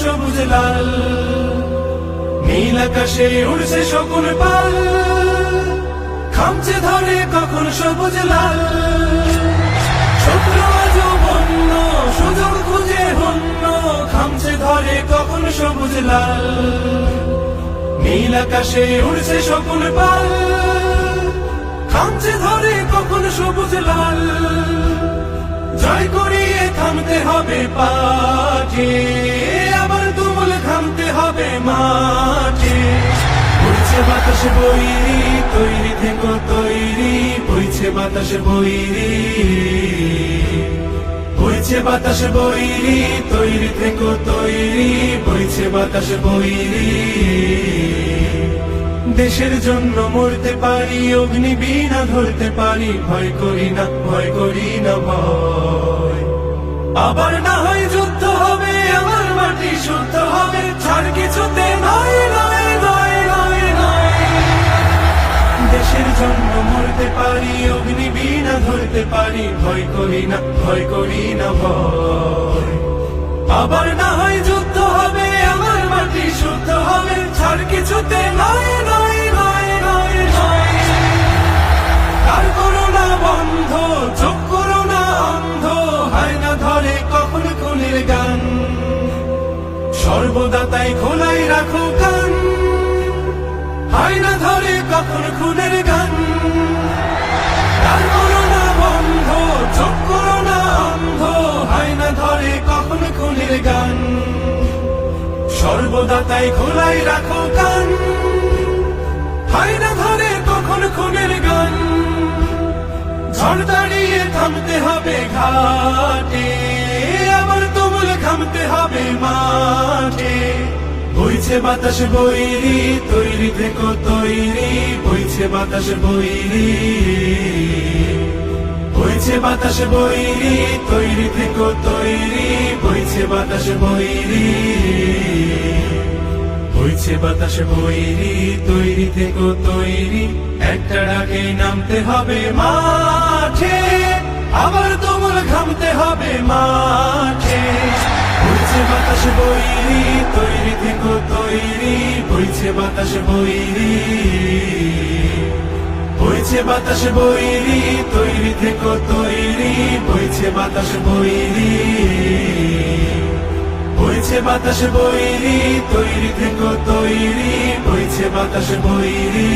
সবুজ লাল। নীল আকাশে উড়ছে শকুন পাল। খামছে ধরে কখন সবুজ লাল। সুযোগ খুঁজে হন্য খামছে ধরে কখন সবুজ লাল। নীল আকাশে উড়ছে শকুন পাল। খামছে ধরে কখন সবুজ লাল। জয় করিয়ে থামতে হবে তুমুল বইছে বাতাস বইরি তৈরি তৈরি। বইছে বাতাস বইরি বইছে বাতাস বইরি তৈরি তৈরি। বইছে বাতাস বইরি দেশের জন্য মরতে পারি, অগ্নি বিনা ধরতে পারি। ভয় করি না, ভয় করি না, ভয়। আবার না হয় যুদ্ধ হবে, আমার মাটি শুদ্ধ হবে। ছাড় জন্য মরতে পারি, অগ্নি বিনা ধরতে পারি, ভয় করি না, ভয় করি না ভয়। আবার না হয় যুদ্ধ হবে, আমার মাটি শুদ্ধ হবে, ছাড় কিছুতে নয় নয় নয় নয় নয়। কার করোনা বন্ধ, চোখ করোনা অন্ধ, হয় না ধরে কখন খুনের গান। সর্বদা তাই খোলাই রাখো কান। হয় না কখন খুনের গান? বন্ধ, চোখ অন্ধ, হয় না ধরে কখন খুনের গান? সর্বদা তাই খোলাই রাখো কান, হয় না ধরে কখন খুনের গান? ঝড় দাঁড়িয়ে থামতে হবে ঘাটে, আবার তুমুল থামতে হবে মাঠে। বইছে বাতাস বইরি তৈরি থেকো, তৈরি। বইছে বাতাস বইরি বইছে বাতাস বইরি তৈরি থেকো, তৈরি। বইছে বাতাস বইরি বইছে বাতাস বইরি তৈরি থেকো, তৈরি। একটা ডাকে নামতে হবে মাঠে, আবার তুমুল ঘামতে হবে মাঠে। বইছে বাতাস থেকো বইছে বাতাস বইরি হয়েছে বাতাস বইরি তৈরি থেকে, তৈরি। বইছে বাতাস বইরি বইছে বাতাস বইরি তৈরি থেকে, তৈরি। বইছে বাতাস বইরি